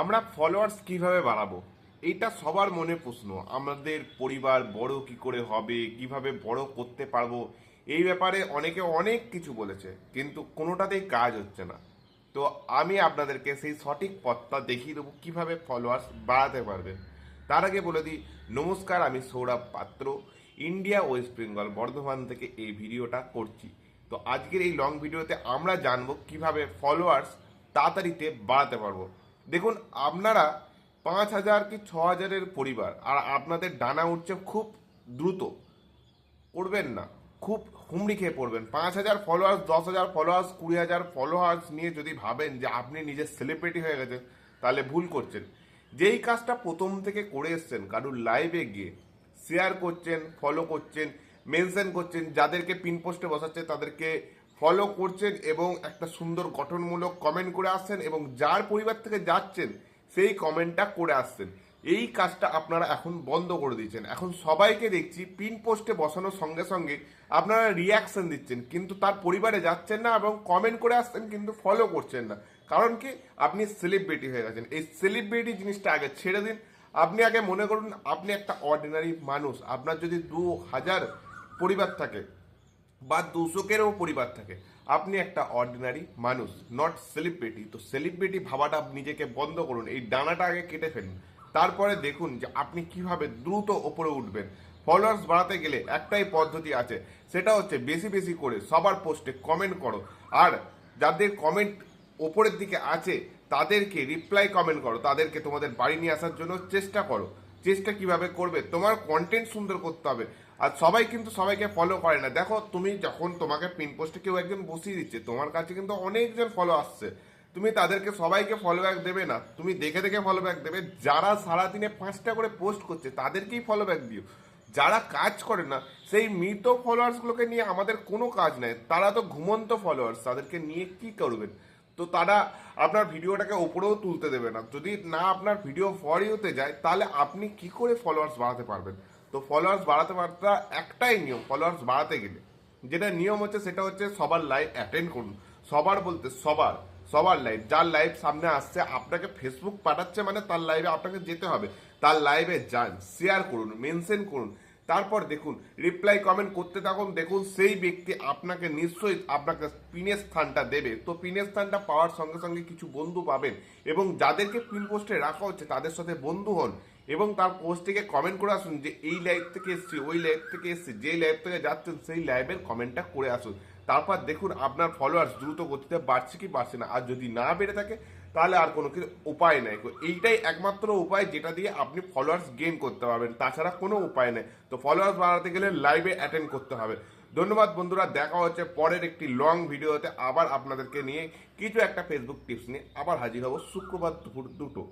আমরা ফলোয়ার্স কীভাবে বাড়াবো? এইটা সবার মনে প্রশ্ন। আমাদের পরিবার বড় কি করে হবে, কীভাবে বড় করতে পারব, এই ব্যাপারে অনেকে অনেক কিছু বলেছে, কিন্তু কোনোটাতেই কাজ হচ্ছে না। তো আমি আপনাদেরকে সেই সঠিক পথটা দেখিয়ে দেবো, কীভাবে ফলোয়ার্স বাড়াতে পারবেন। তার আগে বলে দিই, নমস্কার, আমি সৌরভ পাত্র ইন্ডিয়া ওয়েস্ট বেঙ্গল বর্ধমান থেকে এই ভিডিওটা করছি। তো আজকের এই লং ভিডিওতে আমরা জানব কীভাবে ফলোয়ার্স তাড়াতাড়িতে বাড়াতে পারব। দেখুন, আপনারা পাঁচ হাজার কি ছ হাজারের পরিবার, আর আপনাদের ডানা উঠছে খুব দ্রুত, করবেন না, খুব হুমড়ি খেয়ে পড়বেন। পাঁচ হাজার ফলোয়ার্স দশ হাজার ফলোয়ার্স কুড়ি হাজার ফলোয়ার্স নিয়ে যদি ভাবেন যে আপনি নিজের সেলিব্রিটি হয়ে গেছেন, তাহলে ভুল করছেন। যেই কাজটা প্রথম থেকে করে এসছেন, কারুর লাইভে গিয়ে শেয়ার করছেন ফলো করছেন মেনশন করছেন, যাদেরকে পিন পোস্টে বসাচ্ছে, তাদেরকে ফলো করছেন এবং একটা সুন্দর গঠনমূলক কমেন্ট করে আসছেন এবং যার পরিবার থেকে যাচ্ছেন, সেই কমেন্টটা করে আসছেন। এই কাজটা আপনারা এখন বন্ধ করে দিয়েছেন এখন সবাইকে দেখছি পিন পোস্টে বসানোর সঙ্গে সঙ্গে আপনারা রিয়াকশন দিচ্ছেন, কিন্তু তার পরিবারে যাচ্ছেন না এবং কমেন্ট করে আসছেন, কিন্তু ফলো করছেন না। কারণ কি? আপনি সেলিব্রিটি হয়ে গেছেন। এই সেলিব্রিটি জিনিসটা আগে ছেড়ে দিন। আপনি আগে মনে করুন, আপনি একটা অর্ডিনারি মানুষ। আপনার যদি দু হাজার পরিবার থাকে বা দুশোকেরও পরিবার থাকে। আপনি একটা অর্ডিনারি মানুষ নট সেলিব্রিটি তো সেলিব্রিটি ভাবাটা নিজেকে বন্ধ করুন, এই ডানাটা আগে কেটে ফেলুন। তারপরে দেখুন যে আপনি কীভাবে দ্রুত ওপরে উঠবেন। ফলোয়ার্স বাড়াতে গেলে একটাই পদ্ধতি আছে, সেটা হচ্ছে বেশি বেশি করে সবার পোস্টে কমেন্ট করো। আর যাদের কমেন্ট ওপরের দিকে আছে, তাদেরকে রিপ্লাই কমেন্ট করো। তাদেরকে তোমাদের বাড়ি নিয়ে আসার জন্য চেষ্টা করো। চেষ্টা কীভাবে করবে? তোমার কন্টেন্ট সুন্দর করতে হবে। আর সবাই কিন্তু সবাইকে ফলো করে না। দেখো, তুমি যখন তোমাকে পিন পোস্টে কেউ একজন বসিয়ে দিচ্ছে, তোমার কাছে কিন্তু অনেকজন ফলো আসছে। তুমি তাদেরকে সবাইকে ফলো ব্যাক দেবে না। তুমি দেখে দেখে ফলো ব্যাক দেবে। যারা সারাদিনে পাঁচটা করে পোস্ট করছে, তাদেরকেই ফলো ব্যাক দিও। যারা কাজ করে না, সেই মৃত ফলোয়ার্সগুলোকে নিয়ে আমাদের কোনো কাজ নেই। তারা তো ঘুমন্ত ফলোয়ার্স তাদেরকে নিয়ে কি করবেন? তো তারা আপনার ভিডিওটাকে ওপরেও তুলতে দেবে না। যদি না আপনার ভিডিও ফরই হতে যায়, তাহলে আপনি কি করে ফলোয়ার্স বাড়াতে পারবেন? তো ফলোয়ার্স বাড়াতে পারতে একটাই নিয়ম ফলোয়ার্স বাড়াতে গেলে। যেটা নিয়ম হচ্ছে, সেটা হচ্ছে সবার লাইভ অ্যাটেন্ড করুন। সবার বলতে সবার সবার লাইভ যার লাইভ সামনে আসছে, আপনাকে ফেসবুক পাঠাচ্ছে মানে তার লাইভে আপনাকে যেতে হবে। তার লাইভে যান শেয়ার করুন মেনশন করুন। তারপর দেখুন রিপ্লাই কমেন্ট করতে থাকুন, দেখুন সেই ব্যক্তি আপনাকে নিশ্চয়ই আপনাকে পিনের স্থানটা দেবে। তো পিনের স্থানটা পাওয়ার সঙ্গে সঙ্গে কিছু বন্ধু পাবেন এবং যাদেরকে পিন পোস্টে রাখা হচ্ছে তাদের সাথে বন্ধু হন এবং তার পোস্টটিকে কমেন্ট করে আসুন যে এই লাইভ থেকে এসছি, ওই লাইভ থেকে এসছি, যে লাইভ থেকে যাচ্ছেন সেই লাইভের কমেন্টটা করে আসুন। তারপর দেখুন আপনার ফলোয়ার্স দ্রুত গতিতে বাড়ছে কি বাড়ছে না। আর যদি না বেড়ে থাকে তাহলে আর কোনো কিছু উপায় নেই। এইটাই একমাত্র উপায় যেটা দিয়ে আপনি ফলোয়ার্স গেইন করতে পারবেন। তাছাড়া কোনো উপায় নেই। তো ফলোয়ার্স বাড়াতে গেলে লাইভে অ্যাটেন্ড করতে হবে। ধন্যবাদ বন্ধুরা, দেখা হচ্ছে পরের একটি লং ভিডিওতে আবার আপনাদেরকে নিয়ে কিছু একটা ফেসবুক টিপস নিয়ে আবার হাজির হব শুক্রবার দুপুর দুটো।